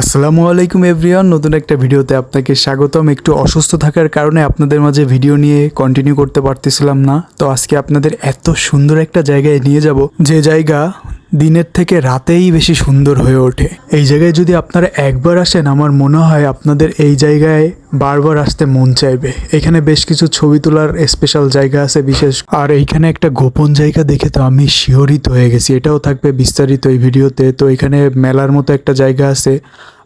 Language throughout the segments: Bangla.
আসসালামু আলাইকুম এভরিওয়ান, নতুন একটা ভিডিওতে আপনাকে স্বাগতম। একটু অসুস্থ থাকার কারণে আপনাদের মাঝে ভিডিও নিয়ে কন্টিনিউ করতে পারতেছিলাম না। তো আজকে আপনাদের এত সুন্দর একটা জায়গায় নিয়ে যাব, যে জায়গা দিনের থেকে রাতেই বেশি সুন্দর হয়ে ওঠে। এই জায়গায় যদি আপনারা একবার আসেন, আমার মনে হয় আপনাদের এই জায়গায় বারবার আসতে মন চাইবে। এখানে বেশ কিছু ছবি তোলার স্পেশাল জায়গা আছে বিশেষ। আর এইখানে একটা গোপন জায়গা দেখে তো আমি শিহরিত হয়ে গেছি। এটাও থাকবে বিস্তারিত এই ভিডিওতে। তো এখানে মেলার মতো একটা জায়গা আছে।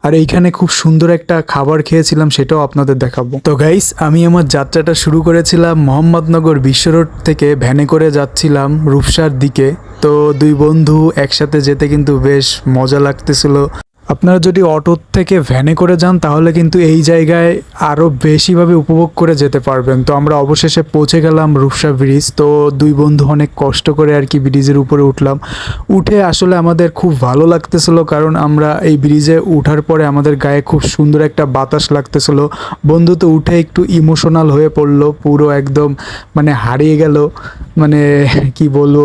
আর এইখানে খুব সুন্দর একটা খাবার খেয়েছিলাম সেটাও আপনাদের দেখাবো। তো গাইস আমি আমার যাত্রাটা শুরু করেছিলাম মোহাম্মদনগর বিশ্ব রোড থেকে ভ্যানে করে যাচ্ছিলাম রূপসার দিকে। তো দুই বন্ধু একসাথে যেতে কিন্তু বেশ মজা লাগতেছিল। আপনারা যদি অটো থেকে ভ্যানে করে যান, তাহলে কিন্তু এই জায়গায় আরও বেশিভাবে উপভোগ করে যেতে পারবেন। তো আমরা অবশেষে পৌঁছে গেলাম রূপসা ব্রিজ। তো দুই বন্ধু অনেক কষ্ট করে আর কি ব্রিজের উপরে উঠলাম। উঠে আসলে আমাদের খুব ভালো লাগতেছিল, কারণ আমরা এই ব্রিজে উঠার পরে আমাদের গায়ে খুব সুন্দর একটা বাতাস লাগতেছিল। বন্ধু তো উঠে একটু ইমোশনাল হয়ে পড়ল, পুরো একদম মানে হারিয়ে গেল মানে কি বলব।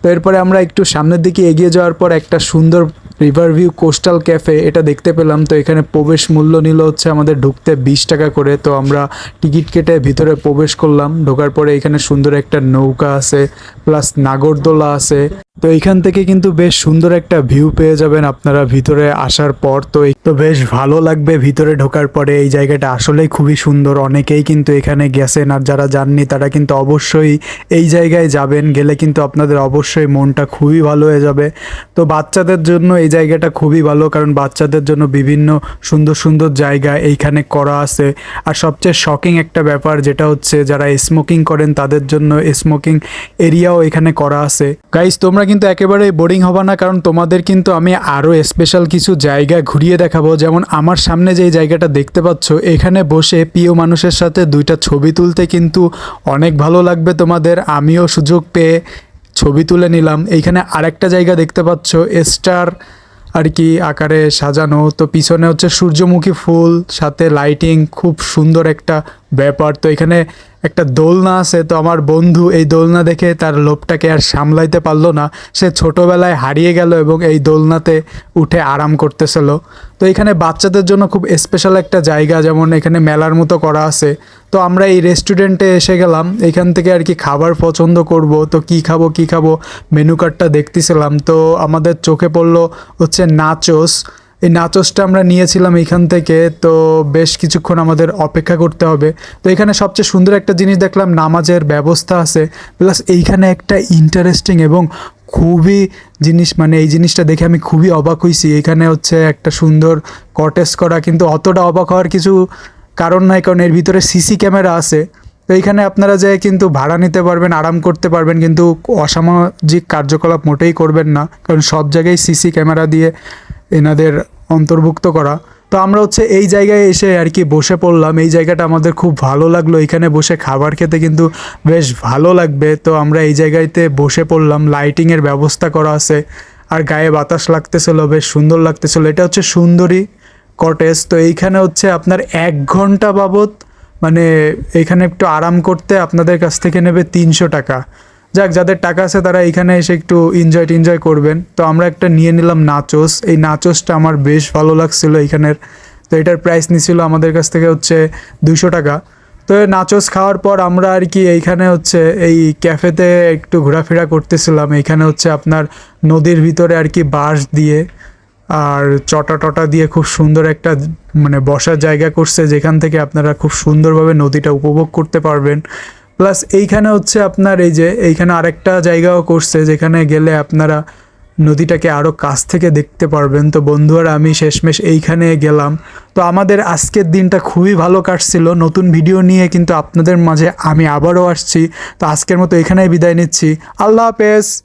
তো এরপরে আমরা একটু সামনের দিকে এগিয়ে যাওয়ার পর একটা সুন্দর রিভার ভিউ কোস্টাল ক্যাফে এটা দেখতে পেলাম। তো এখানে প্রবেশ মূল্য নিল হচ্ছে আমাদের ঢুকতে বিশ টাকা করে। তো আমরা টিকিট কেটে ভিতরে প্রবেশ করলাম। ঢোকার পরে এখানে সুন্দর একটা নৌকা আছে, প্লাস নাগরদোলা আছে। তো এইখান থেকে কিন্তু বেশ সুন্দর একটা ভিউ পেয়ে যাবেন আপনারা ভিতরে আসার পর। তো তো বেশ ভালো লাগবে ভিতরে ঢোকার পরে। এই জায়গাটা আসলেই খুবই সুন্দর। অনেকেই কিন্তু এখানে গেছেন আর যারা যাননি, তারা কিন্তু অবশ্যই এই জায়গায় যাবেন। গেলে কিন্তু আপনাদের অবশ্যই মনটা খুবই ভালো হয়ে যাবে। তো বাচ্চাদের জন্য এই জায়গাটা খুবই ভালো, কারণ বাচ্চাদের জন্য বিভিন্ন সুন্দর সুন্দর জায়গা এইখানে করা আছে। আর সবচেয়ে শকিং একটা ব্যাপার যেটা হচ্ছে, যারা স্মোকিং করেন তাদের জন্য স্মোকিং এরিয়াও এখানে করা আছে। গাইস তোমরা কিন্তু একেবারে বোরিং হবা না, কারণ তোমাদের কিন্তু আমি আরও স্পেশাল কিছু জায়গা ঘুরিয়ে দেখাবো। যেমন আমার সামনে যে জায়গাটা দেখতে পাচ্ছ, এখানে বসে প্রিয় মানুষের সাথে দুইটা ছবি তুলতে কিন্তু অনেক ভালো লাগবে তোমাদের। আমিও সুযোগ পেয়ে ছবি তুলে নিলাম। এইখানে আরেকটা জায়গা দেখতে পাচ্ছ স্টার আর কি আকারে সাজানো। তো পিছনে হচ্ছে সূর্যমুখী ফুল সাথে লাইটিং খুব সুন্দর একটা ব্যাপার তো এখানে একটা দোলনা আছে, তো আমার বন্ধু এই দোলনা দেখে তার লোভটাকে আর সামলাইতে পারল না। সে ছোটোবেলায় হারিয়ে গেল এবং এই দোলনাতে উঠে আরাম করতেছিল। তো এখানে বাচ্চাদের জন্য খুব স্পেশাল একটা জায়গা, যেমন এখানে মেলার মতো করা আছে। তো আমরা এই রেস্টুরেন্টে এসে গেলাম, এখান থেকে আর কি খাবার পছন্দ করব, তো কি খাব কি খাব মেনু কার্ডটা দেখতেছিলাম। তো আমাদের চোখে পড়ল হচ্ছে নাচোস এই নাচোসটা আমরা নিয়েছিলাম এইখান থেকে, তো বেশ কিছুক্ষণ আমাদের অপেক্ষা করতে হবে। তো এখানে সবচেয়ে সুন্দর একটা জিনিস দেখলাম, নামাজের ব্যবস্থা আছে। প্লাস এইখানে একটা ইন্টারেস্টিং এবং খুবই জিনিস মানে এই জিনিসটা দেখে আমি খুবই অবাক হয়েছি এখানে হচ্ছে একটা সুন্দর কটেজ করা, কিন্তু অতটা অবাক হওয়ার কিছু কারণ নাই, কারণ এর ভিতরে সিসি ক্যামেরা আছে। তো এইখানে আপনারা যে কিন্তু ভাড়া নিতে পারবেন, আরাম করতে পারবেন, কিন্তু অসামাজিক কার্যকলাপ মোটেই করবেন না, কারণ সব জায়গায় সিসি ক্যামেরা দিয়ে এনাদের অন্তর্ভুক্ত করা। তো আমরা হচ্ছে এই জায়গায় এসে আর কি বসে পড়লাম। এই জায়গাটা আমাদের খুব ভালো লাগল। এখানে বসে খাবার খেতে কিন্তু বেশ ভালো লাগবে। তো আমরা এই জায়গাতে বসে পড়লাম। লাইটিংয়ের ব্যবস্থা করা আছে। আর গায়ে বাতাস লাগতেছিল, বেশ সুন্দর লাগতেছিল। এটা হচ্ছে সুন্দরী কটেজ তো এইখানে হচ্ছে আপনার এক ঘণ্টা বাবদ মানে এখানে একটু আরাম করতে আপনাদের কাছ থেকে নেবে তিনশো টাকা। যাক, যাদের টাকা আছে তারা এখানে এসে একটু এনজয় টিনজয় করবেন। তো আমরা একটা নিয়ে নিলাম নাচোস এই নাচোসটা আমার বেশ ভালো লাগছিল এখানের। তো এটার প্রাইস নিছিল আমাদের কাছ থেকে হচ্ছে দুশো টাকা। তো নাচোস খাওয়ার পর আমরা আর কি এইখানে হচ্ছে এই ক্যাফেতে একটু ঘোরাফেরা করতেছিলাম। এইখানে হচ্ছে আপনার নদীর ভিতরে আর কি বাঁশ দিয়ে আর চটা টটা দিয়ে খুব সুন্দর একটা মানে বসার জায়গা করছে, যেখান থেকে আপনারা খুব সুন্দরভাবে নদীটা উপভোগ করতে পারবেন। প্লাস এইখানে হচ্ছে আপনার এই যে, এইখানে আরেকটা জায়গাও করছে যেখানে গেলে আপনারা নদীটাকে আরও কাছ থেকে দেখতে পারবেন। তো বন্ধু আর আমি শেষমেশ এইখানে গেলাম। তো আমাদের আজকের দিনটা খুবই ভালো কাটছিল। নতুন ভিডিও নিয়ে কিন্তু আপনাদের মাঝে আমি আবারও আসছি। তো আজকের মতো এখানেই বিদায় নিচ্ছি। আল্লাহ হাফেজ।